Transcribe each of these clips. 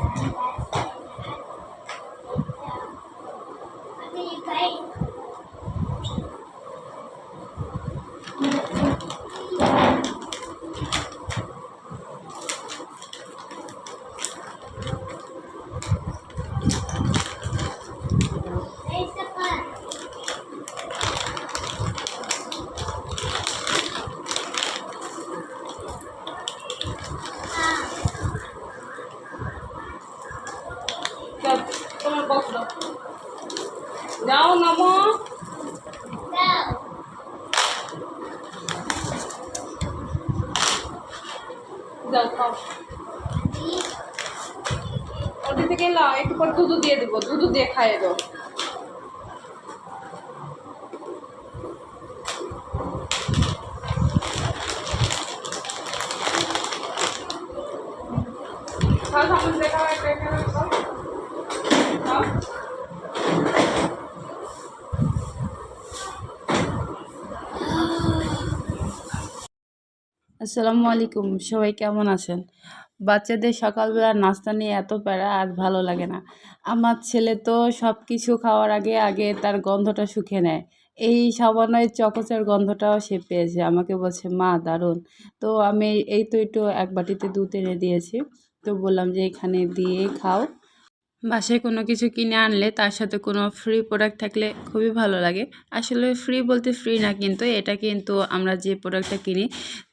যাও, যাও নামো যাও খাও। ওটি থেকে লাও একটু পর দুধ দিয়ে দেবো দুধ দিয়ে খাইয়ে দেখা একটা এখানে খাও খাও আসসালামু আলাইকুম, সবাই কেমন আছেন? বাচ্চাদের সকালবেলা নাস্তা নিয়ে এত প্যারা আর ভালো লাগে না। আমার ছেলে তো সব কিছু খাওয়ার আগে আগে তার গন্ধটা শুকে নেয়। এই এই চকচের গন্ধটাও সে পেয়েছে। আমাকে বলছে, মা, দারুণ। তো আমি এই তো একটু এক বাটিতে দুধ এনে দিয়েছি। তো বললাম যে, এখানে দিয়ে খাও। বাসায় কোনো কিছু কিনে আনলে তার সাথে কোনো ফ্রি প্রোডাক্ট থাকলে খুবই ভালো লাগে। আসলে ফ্রি বলতে ফ্রি না কিন্তু, এটা কিন্তু আমরা যে প্রোডাক্টটা কিনি,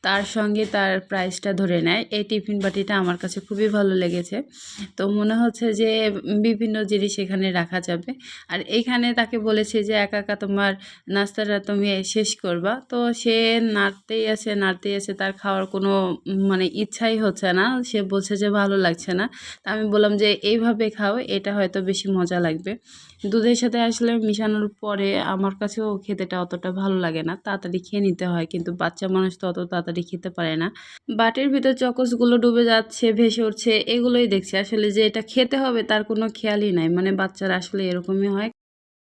তার সঙ্গে তার প্রাইসটা ধরে নেয়। এই টিফিন বাটিটা আমার কাছে খুবই ভালো লেগেছে। তো মনে হচ্ছে যে বিভিন্ন জিনিস এখানে রাখা যাবে। আর এইখানে তাকে বলেছে যে, একা একা তোমার নাস্তাটা তুমি শেষ করবা। তো সে নাড়তেই আছে নাড়তেই আছে, তার খাওয়ার কোনো মানে ইচ্ছাই হচ্ছে না। সে বলছে যে, ভালো লাগছে না। তা আমি বললাম যে, এইভাবে খাও। এটা হয়তো বেশি মজা লাগবে। দুধের সাথে আসলে মিশানোর পরে আমার কাছেও খেতেটা অতটা ভালো লাগে না, তাড়াতাড়ি খেয়ে নিতে হয়। কিন্তু বাচ্চা মানুষ তো অত তাড়াতাড়ি খেতে পারে না। বাটির ভিতর চকসগুলো ডুবে যাচ্ছে, ভেসে উঠছে, এগুলোই দেখছি। আসলে যে এটা খেতে হবে তার কোনো খেয়ালই নাই। মানে বাচ্চারা আসলে এরকমই হয়।